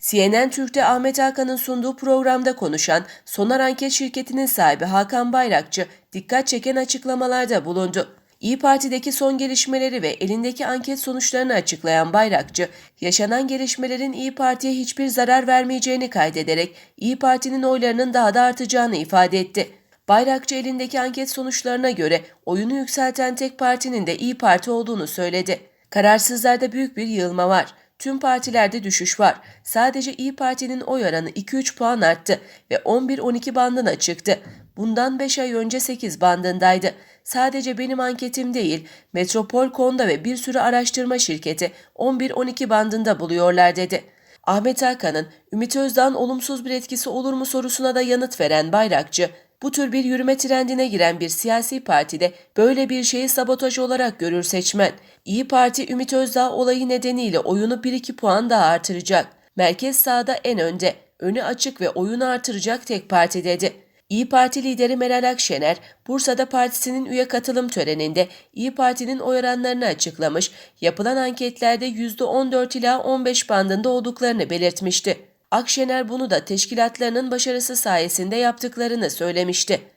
CNN Türk'te Ahmet Hakan'ın sunduğu programda konuşan Sonar Anket şirketinin sahibi Hakan Bayrakçı dikkat çeken açıklamalarda bulundu. İyi Parti'deki son gelişmeleri ve elindeki anket sonuçlarını açıklayan Bayrakçı, yaşanan gelişmelerin İyi Parti'ye hiçbir zarar vermeyeceğini kaydederek İyi Parti'nin oylarının daha da artacağını ifade etti. Bayrakçı elindeki anket sonuçlarına göre oyunu yükselten tek partinin de İyi Parti olduğunu söyledi. Kararsızlarda büyük bir yığılma var. Tüm partilerde düşüş var. Sadece İyi Parti'nin oy oranı 2-3 puan arttı ve 11-12 bandına çıktı. Bundan 5 ay önce 8 bandındaydı. Sadece benim anketim değil, Metropol Konda ve bir sürü araştırma şirketi 11-12 bandında buluyorlar dedi. Ahmet Hakan'ın Ümit Özdağ'ın olumsuz bir etkisi olur mu sorusuna da yanıt veren Bayrakçı, bu tür bir yürüme trendine giren bir siyasi partide böyle bir şeyi sabotaj olarak görür seçmen. İyi Parti Ümit Özdağ olayı nedeniyle oyunu 1-2 puan daha artıracak. Merkez sağda en önde, önü açık ve oyunu artıracak tek parti dedi. İyi Parti lideri Meral Akşener, Bursa'da partisinin üye katılım töreninde İyi Parti'nin oy oranlarını açıklamış, yapılan anketlerde %14 ila 15 bandında olduklarını belirtmişti. Akşener bunu da teşkilatlarının başarısı sayesinde yaptıklarını söylemişti.